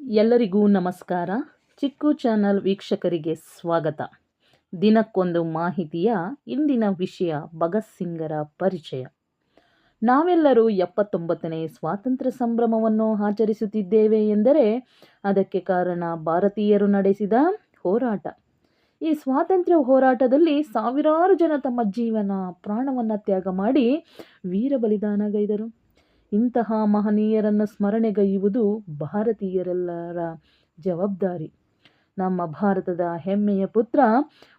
ಎಲ್ಲರಿಗೂ ನಮಸ್ಕಾರ. ಚಿಕ್ಕು ಚಾನಲ್ ವೀಕ್ಷಕರಿಗೆ ಸ್ವಾಗತ. ದಿನಕ್ಕೊಂದು ಮಾಹಿತಿಯ ಇಂದಿನ ವಿಷಯ ಭಗತ್ ಸಿಂಗರ ಪರಿಚಯ. ನಾವೆಲ್ಲರೂ ಎಪ್ಪತ್ತೊಂಬತ್ತನೇ ಸ್ವಾತಂತ್ರ್ಯ ಸಂಭ್ರಮವನ್ನು ಆಚರಿಸುತ್ತಿದ್ದೇವೆ ಎಂದರೆ ಅದಕ್ಕೆ ಕಾರಣ ಭಾರತೀಯರು ನಡೆಸಿದ ಹೋರಾಟ. ಈ ಸ್ವಾತಂತ್ರ್ಯ ಹೋರಾಟದಲ್ಲಿ ಸಾವಿರಾರು ಜನ ತಮ್ಮ ಜೀವನ, ಪ್ರಾಣವನ್ನು ತ್ಯಾಗ ಮಾಡಿ ವೀರ ಬಲಿದಾನಗೈದರು ಇಂತಹ ಮಹನೀಯರನ್ನು ಸ್ಮರಣೆಗೈಯುವುದು ಭಾರತೀಯರೆಲ್ಲರ ಜವಾಬ್ದಾರಿ. ನಮ್ಮ ಭಾರತದ ಹೆಮ್ಮೆಯ ಪುತ್ರ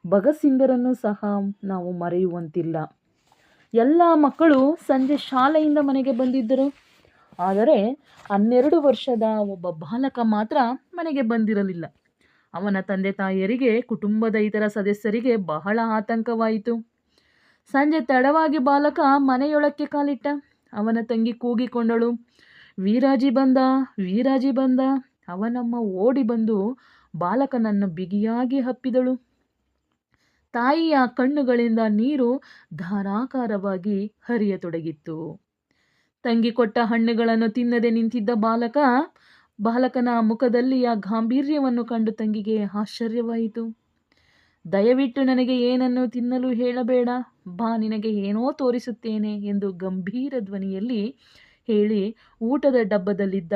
ಭಗತ್ ಸಿಂಗರನ್ನು ಸಹ ನಾವು ಮರೆಯುವಂತಿಲ್ಲ. ಎಲ್ಲ ಮಕ್ಕಳು ಸಂಜೆ ಶಾಲೆಯಿಂದ ಮನೆಗೆ ಬಂದಿದ್ದರು. ಆದರೆ ಹನ್ನೆರಡು ವರ್ಷದ ಒಬ್ಬ ಬಾಲಕ ಮಾತ್ರ ಮನೆಗೆ ಬಂದಿರಲಿಲ್ಲ. ಅವನ ತಂದೆ ತಾಯಿಯರಿಗೆ, ಕುಟುಂಬದ ಇತರ ಸದಸ್ಯರಿಗೆ ಬಹಳ ಆತಂಕವಾಯಿತು. ಸಂಜೆ ತಡವಾಗಿ ಬಾಲಕ ಮನೆಯೊಳಕ್ಕೆ ಕಾಲಿಟ್ಟ. ಅವನ ತಂಗಿ ಕೂಗಿಕೊಂಡಳು. ವೀರಾಜಿ ಬಂದ ವೀರಾಜಿ ಬಂದ. ಅವನಮ್ಮ ಓಡಿ ಬಂದು ಬಾಲಕನನ್ನು ಬಿಗಿಯಾಗಿ ಹಪ್ಪಿದಳು. ತಾಯಿಯ ಕಣ್ಣುಗಳಿಂದ ನೀರು ಧಾರಾಕಾರವಾಗಿ ಹರಿಯತೊಡಗಿತ್ತು. ತಂಗಿ ಕೊಟ್ಟ ಹಣ್ಣುಗಳನ್ನು ತಿನ್ನದೆ ನಿಂತಿದ್ದ ಬಾಲಕ, ಬಾಲಕನ ಮುಖದಲ್ಲಿಯ ಗಾಂಭೀರ್ಯವನ್ನು ಕಂಡು ತಂಗಿಗೆ ಆಶ್ಚರ್ಯವಾಯಿತು. ದಯವಿಟ್ಟು ನನಗೆ ಏನನ್ನು ತಿನ್ನಲು ಹೇಳಬೇಡ. ಬಾ, ನಿನಗೆ ಏನೋ ತೋರಿಸುತ್ತೇನೆ ಎಂದು ಗಂಭೀರ ಧ್ವನಿಯಲ್ಲಿ ಹೇಳಿ ಊಟದ ಡಬ್ಬದಲ್ಲಿದ್ದ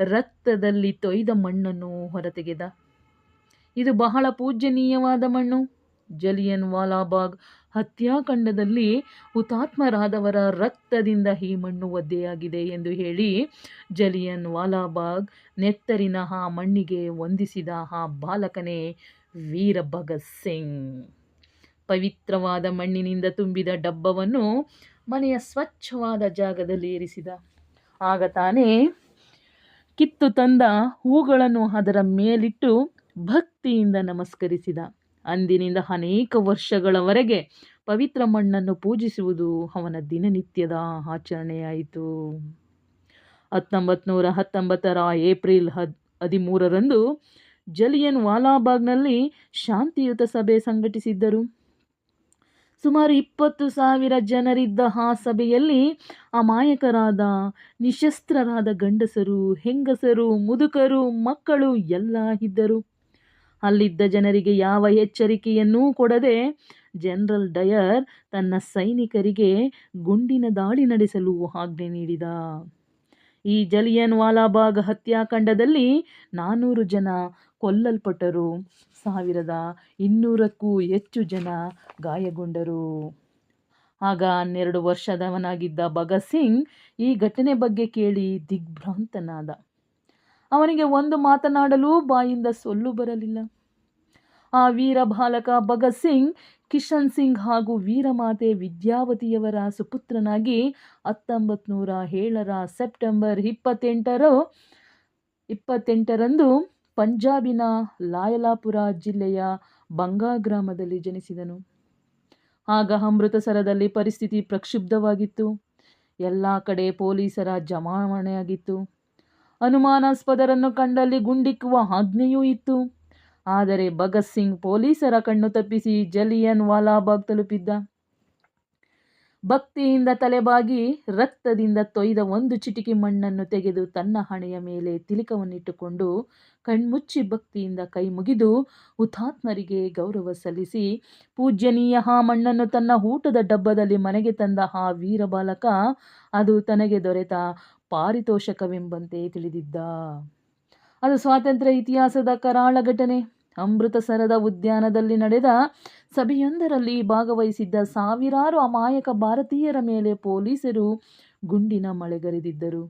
ರಕ್ತದಲ್ಲಿ ತೊಯ್ದ ಮಣ್ಣನ್ನು ಹೊರತೆಗೆದ. ಇದು ಬಹಳ ಪೂಜ್ಯನೀಯವಾದ ಮಣ್ಣು. ಜಲಿಯನ್ ವಾಲಾಬಾಗ್ ಹತ್ಯಾಕಾಂಡದಲ್ಲಿ ಹುತಾತ್ಮರಾದವರ ರಕ್ತದಿಂದ ಈ ಮಣ್ಣು ಒದ್ದೆಯಾಗಿದೆ ಎಂದು ಹೇಳಿ ಜಲಿಯನ್ ವಾಲಾಬಾಗ್ ನೆತ್ತರಿನ ಆ ಮಣ್ಣಿಗೆ ವಂದಿಸಿದ ಆ ಬಾಲಕನೇ ವೀರ ಭಗತ್ ಸಿಂಗ್ ಪವಿತ್ರವಾದ ಮಣ್ಣಿನಿಂದ ತುಂಬಿದ ಡಬ್ಬವನ್ನು ಮನೆಯ ಸ್ವಚ್ಛವಾದ ಜಾಗದಲ್ಲಿ ಇರಿಸಿದ. ಆಗ ತಾನೇ ಕಿತ್ತು ತಂದ ಹೂಗಳನ್ನು ಅದರ ಮೇಲಿಟ್ಟು ಭಕ್ತಿಯಿಂದ ನಮಸ್ಕರಿಸಿದ. ಅಂದಿನಿಂದ ಅನೇಕ ವರ್ಷಗಳವರೆಗೆ ಪವಿತ್ರ ಮಣ್ಣನ್ನು ಪೂಜಿಸುವುದು ಅವನ ದಿನನಿತ್ಯದ ಆಚರಣೆಯಾಯಿತು. ಹತ್ತೊಂಬತ್ತು ನೂರ ಹತ್ತೊಂಬತ್ತರ ಏಪ್ರಿಲ್ ಹದ್, ಹದಿಮೂರರಂದು ಜಲಿಯನ್ ವಾಲಾಬಾಗ್ನಲ್ಲಿ ಶಾಂತಿಯುತ ಸಭೆ ಸಂಘಟಿಸಿದ್ದರು. ಸುಮಾರು ಇಪ್ಪತ್ತು ಸಾವಿರ ಜನರಿದ್ದ ಆ ಸಭೆಯಲ್ಲಿ ಅಮಾಯಕರಾದ, ನಿಶಸ್ತ್ರರಾದ ಗಂಡಸರು, ಹೆಂಗಸರು, ಮುದುಕರು, ಮಕ್ಕಳು ಎಲ್ಲ ಇದ್ದರು. ಅಲ್ಲಿದ್ದ ಜನರಿಗೆ ಯಾವ ಎಚ್ಚರಿಕೆಯನ್ನೂ ಕೊಡದೆ ಜನರಲ್ ಡಯರ್ ತನ್ನ ಸೈನಿಕರಿಗೆ ಗುಂಡಿನ ದಾಳಿ ನಡೆಸಲು ಆಜ್ಞೆ ನೀಡಿದ. ಈ ಜಲಿಯನ್ ವಾಲಾಬಾಗ್ ಹತ್ಯಾಕಾಂಡದಲ್ಲಿ ನಾನ್ನೂರು ಜನ ಕೊಲ್ಲಲ್ಪಟ್ಟರು. ಸಾವಿರದ ಇನ್ನೂರಕ್ಕೂ ಹೆಚ್ಚು ಜನ ಗಾಯಗೊಂಡರು. ಆಗ ಹನ್ನೆರಡು ವರ್ಷದವನಾಗಿದ್ದ ಭಗತ್ ಸಿಂಗ್ ಈ ಘಟನೆ ಬಗ್ಗೆ ಕೇಳಿ ದಿಗ್ಭ್ರಾಂತನಾದ. ಅವನಿಗೆ ಒಂದು ಮಾತನಾಡಲು ಬಾಯಿಂದ ಸೊಲ್ಲು ಬರಲಿಲ್ಲ. ಆ ವೀರ ಬಾಲಕ ಭಗತ್ ಸಿಂಗ್ ಕಿಶನ್ ಸಿಂಗ್ ಹಾಗೂ ವೀರಮಾತೆ ವಿದ್ಯಾವತಿಯವರ ಸುಪುತ್ರನಾಗಿ ಹತ್ತೊಂಬತ್ತು ನೂರ ಏಳರ ಸೆಪ್ಟೆಂಬರ್ ಇಪ್ಪತ್ತೆಂಟರು, ಇಪ್ಪತ್ತೆಂಟರಂದು ಪಂಜಾಬಿನ ಲಾಯಲಾಪುರ ಜಿಲ್ಲೆಯ ಬಂಗಾ ಗ್ರಾಮದಲ್ಲಿ ಜನಿಸಿದನು. ಆಗ ಅಮೃತಸರದಲ್ಲಿ ಪರಿಸ್ಥಿತಿ ಪ್ರಕ್ಷುಬ್ಧವಾಗಿತ್ತು. ಎಲ್ಲ ಕಡೆ ಪೊಲೀಸರ ಜಮಾವಣೆಯಾಗಿತ್ತು. ಅನುಮಾನಾಸ್ಪದರನ್ನು ಕಂಡಲ್ಲಿ ಗುಂಡಿಕ್ಕುವ ಆಜ್ಞೆಯೂ ಇತ್ತು. ಆದರೆ ಭಗತ್ ಸಿಂಗ್ ಪೊಲೀಸರ ಕಣ್ಣು ತಪ್ಪಿಸಿ ಜಲಿಯನ್ ವಾಲಾಬಾಗ್ ತಲುಪಿದ್ದ. ಭಕ್ತಿಯಿಂದ ತಲೆಬಾಗಿ ರಕ್ತದಿಂದ ತೊಯ್ದ ಒಂದು ಚಿಟಿಕೆ ಮಣ್ಣನ್ನು ತೆಗೆದು ತನ್ನ ಹಣೆಯ ಮೇಲೆ ತಿಲಕವನ್ನಿಟ್ಟುಕೊಂಡು ಕಣ್ಮುಚ್ಚಿ ಭಕ್ತಿಯಿಂದ ಕೈ ಮುಗಿದು ಹುತಾತ್ಮರಿಗೆ ಗೌರವ ಸಲ್ಲಿಸಿ ಪೂಜ್ಯನೀಯ ಆ ಮಣ್ಣನ್ನು ತನ್ನ ಊಟದ ಡಬ್ಬದಲ್ಲಿ ಮನೆಗೆ ತಂದ ಆ ವೀರ ಬಾಲಕ, ಅದು ತನಗೆ ದೊರೆತ ಪಾರಿತೋಷಕವೆಂಬಂತೆ ತಿಳಿದಿದ್ದ. ಅದು ಸ್ವಾತಂತ್ರ್ಯ ಇತಿಹಾಸದ ಕರಾಳ ಘಟನೆ. ಅಮೃತಸರದ ಉದ್ಯಾನದಲ್ಲಿ ನಡೆದ ಸಭೆಯೊಂದರಲ್ಲಿ ಭಾಗವಹಿಸಿದ್ದ ಸಾವಿರಾರು ಅಮಾಯಕ ಭಾರತೀಯರ ಮೇಲೆ ಪೊಲೀಸರು ಗುಂಡಿನ ಮಳೆಗರೆದಿದ್ದರು.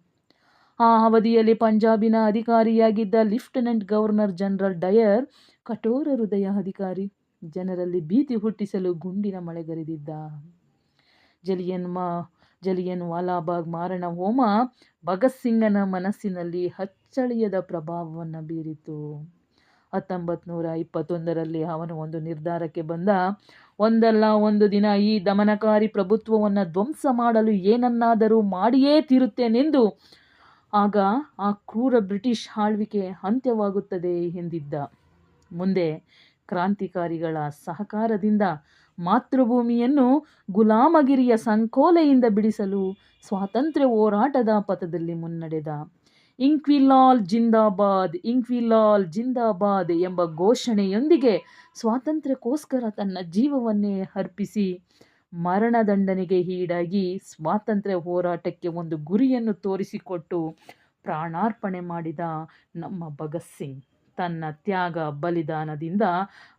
ಆ ಅವಧಿಯಲ್ಲಿ ಪಂಜಾಬಿನ ಅಧಿಕಾರಿಯಾಗಿದ್ದ ಲಿಫ್ಟಿನೆಂಟ್ ಗವರ್ನರ್ ಜನರಲ್ ಡಯರ್ ಕಠೋರ ಹೃದಯ ಅಧಿಕಾರಿ, ಜನರಲ್ಲಿ ಭೀತಿ ಹುಟ್ಟಿಸಲು ಗುಂಡಿನ ಮಳೆಗರೆದಿದ್ದ. ಜಲಿಯನ್ ಮಾ, ಜಲಿಯನ್ ವಾಲಾಬಾಗ್ ಮಾರಣ ಹೋಮ ಭಗತ್ ಸಿಂಗನ ಮನಸ್ಸಿನಲ್ಲಿ ಅಚ್ಚಳಿಯದ ಪ್ರಭಾವವನ್ನು ಬೀರಿತು. ಹತ್ತೊಂಬತ್ತು ನೂರ ಇಪ್ಪತ್ತೊಂದರಲ್ಲಿ ಅವನು ಒಂದು ನಿರ್ಧಾರಕ್ಕೆ ಬಂದ, ಒಂದಲ್ಲ, ಒಂದು ದಿನ ಈ ದಮನಕಾರಿ ಪ್ರಭುತ್ವವನ್ನು ಧ್ವಂಸ ಮಾಡಲು ಏನನ್ನಾದರೂ ಮಾಡಿಯೇ ತೀರುತ್ತೇನೆಂದು. ಆಗ ಆ ಕ್ರೂರ ಬ್ರಿಟಿಷ್ ಆಳ್ವಿಕೆ ಅಂತ್ಯವಾಗುತ್ತದೆ ಎಂದಿದ್ದ. ಮುಂದೆ ಕ್ರಾಂತಿಕಾರಿಗಳ ಸಹಕಾರದಿಂದ ಮಾತೃಭೂಮಿಯನ್ನು ಗುಲಾಮಗಿರಿಯ ಸಂಕೋಲೆಯಿಂದ ಬಿಡಿಸಲು ಸ್ವಾತಂತ್ರ್ಯ ಹೋರಾಟದ ಪಥದಲ್ಲಿ ಮುನ್ನಡೆದ. ಇಂಕ್ವಿಲಾಲ್ ಜಿಂದಾಬಾದ್ ಇಂಕ್ವಿಲಾಲ್ ಜಿಂದಾಬಾದ್ ಎಂಬ ಘೋಷಣೆಯೊಂದಿಗೆ ಸ್ವಾತಂತ್ರ್ಯಕ್ಕೋಸ್ಕರ ತನ್ನ ಜೀವವನ್ನೇ ಅರ್ಪಿಸಿ ಮರಣದಂಡನೆಗೆ ಈಡಾಗಿ ಸ್ವಾತಂತ್ರ್ಯ ಹೋರಾಟಕ್ಕೆ ಒಂದು ಗುರಿಯನ್ನು ತೋರಿಸಿಕೊಟ್ಟು ಪ್ರಾಣಾರ್ಪಣೆ ಮಾಡಿದ ನಮ್ಮ ಭಗತ್ ಸಿಂಗ್. ತನ್ನ ತ್ಯಾಗ ಬಲಿದಾನದಿಂದ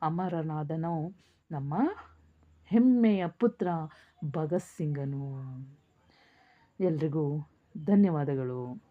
ಅಮರನಾದನು ನಮ್ಮ ಹೆಮ್ಮೆಯ ಪುತ್ರ ಭಗತ್ ಸಿಂಗನು. ಎಲ್ರಿಗೂ ಧನ್ಯವಾದಗಳು.